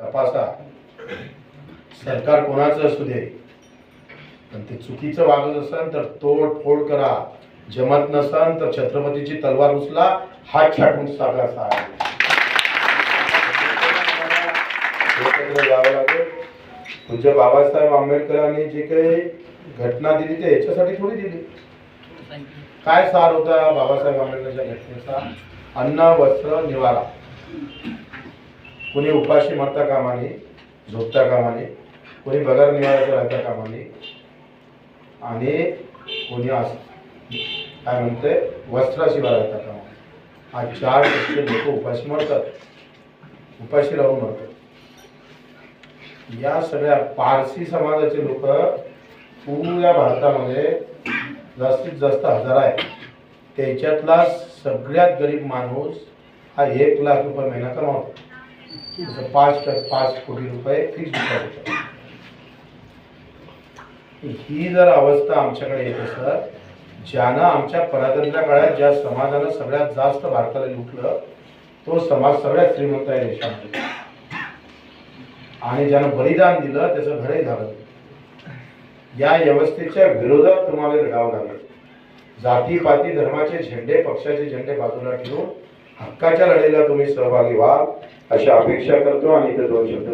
तपासा. सरकार कोणाचं असू दे पण ते चुकीचं वागत असेल तर तोड फोड करा. जमत नसेल तर छत्रपतीची तलवार उचला हात छाटून सागा साहेब. एकत्र जावं लागेल. पूज्य बाबासाहेब आंबेडकरांनी जे काही घटना दिली ते याच्यासाठी थोडी दिली. काय सार होता बाबासाहेब आंबेडकरच्या घटनेचा? अन्न वस्त्र निवारा. कोणी उपाशी मरता कामा नये झोपता कामा नये कोणी पगार निवाराचं राहता कामा नये आणि कोणी अस काय म्हणते वस्त्राशिवाय राहता कामा हा चार टक्के लोक उपाशी मरतात. उपाशी राहून मरतात. या सगळ्या पारसी समाजाचे लोक पुऱ्या भारतामध्ये जास्तीत जास्त हजार आहे त्याच्यातला सगळ्यात गरीब माणूस हा एक लाख रुपये महिना कमावतो जसं पाच पाच कोटी रुपये फिक्स डिपॉझिट ही जर अवस्था आमच्याकडे येत असत ज्यानं आमच्या परातंत्र्या काळात ज्या समाजानं सगळ्यात जास्त भारताला लुटलं तो समाज सगळ्यात श्रीमंत आहे देशामध्ये. आणि ज्यानं बलिदान दिलं त्याचं घरही झालं या व्यवस्थेच्या विरोधात तुम्हाला लढावं लागेल. जातीपाती धर्माचे झेंडे पक्षाचे झेंडे बाजूला ठेवून हक्काच्या लढाईला तुम्ही सहभागी व्हा अशा अपेक्षा करतो आणि इथे दोन शब्द